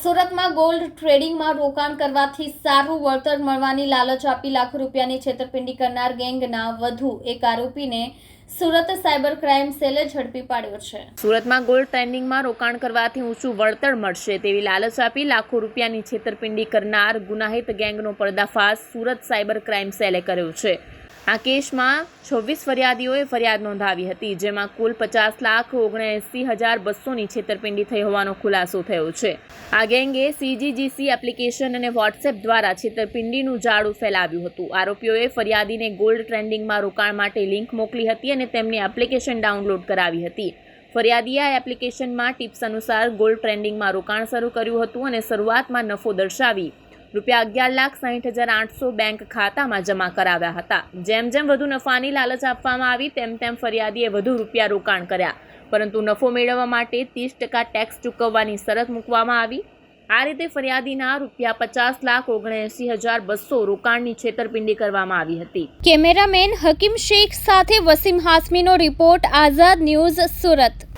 સુરતમાં ગોલ્ડ ટ્રેડિંગમાં રોકાણ કરવાથી સારું વળતર મળવાની લાલચ આપી લાખો રૂપિયાની છેતરપિંડી કરનાર ગેંગના વધુ. એક આરોપીને સુરત સાયબર ક્રાઇમ સેલે ઝડપી પાડ્યો છે. સુરતમાં ગોલ્ડ ટ્રેડિંગમાં રોકાણ કરવાથી ઊંચું વળતર મળશે તેવી લાલચ આપી લાખો રૂપિયાની છેતરપિંડી કરનાર ગુનાહિત ગેંગનો પર્દાફાશ સુરત સાયબર ક્રાઇમ સેલે કર્યો છે. આ કેસમાં છવ્વીસ ફરિયાદીઓએ ફરિયાદ નોંધાવી હતી, જેમાં કુલ પચાસ લાખ ઓગણએંસી હજાર બસોની છેતરપિંડી થઈ હોવાનો ખુલાસો થયો છે. આ ગેંગે સીજીજીસી એપ્લિકેશન અને વોટ્સએપ દ્વારા છેતરપિંડીનું જાળું ફેલાવ્યું હતું. આરોપીઓએ ફરિયાદીને ગોલ્ડ ટ્રેન્ડિંગમાં રોકાણ માટે લિંક મોકલી હતી અને તેમની એપ્લિકેશન ડાઉનલોડ કરાવી હતી. ફરિયાદીએ આ એપ્લિકેશનમાં ટિપ્સ અનુસાર ગોલ્ડ ટ્રેન્ડિંગમાં રોકાણ શરૂ કર્યું હતું અને શરૂઆતમાં નફો દર્શાવી રૂપિયા અગિયાર લાખ સાહીઠ હજાર આઠસો બેંક ખાતામાં જમા કરાવ્યા હતા. જેમ જેમ વધુ નફાની લાલચ આપવામાં આવી, તેમ તેમ ફરિયાદીએ વધુ રૂપિયા રોકાણ કર્યા. પરંતુ નફો મેળવવા માટે ત્રીસ ટકા ટેક્સ ચૂકવવાની શરત મૂકવામાં આવી. આ રીતે ફરિયાદીના રૂપિયા પચાસ લાખ ઓગણએંસી હજાર બસો રોકાણની છેતરપિંડી કરવામાં આવી હતી. કેમેરામેન હકીમ શેખ સાથે વસીમ હાસમીનો રિપોર્ટ આઝાદ ન્યૂઝ સુરત.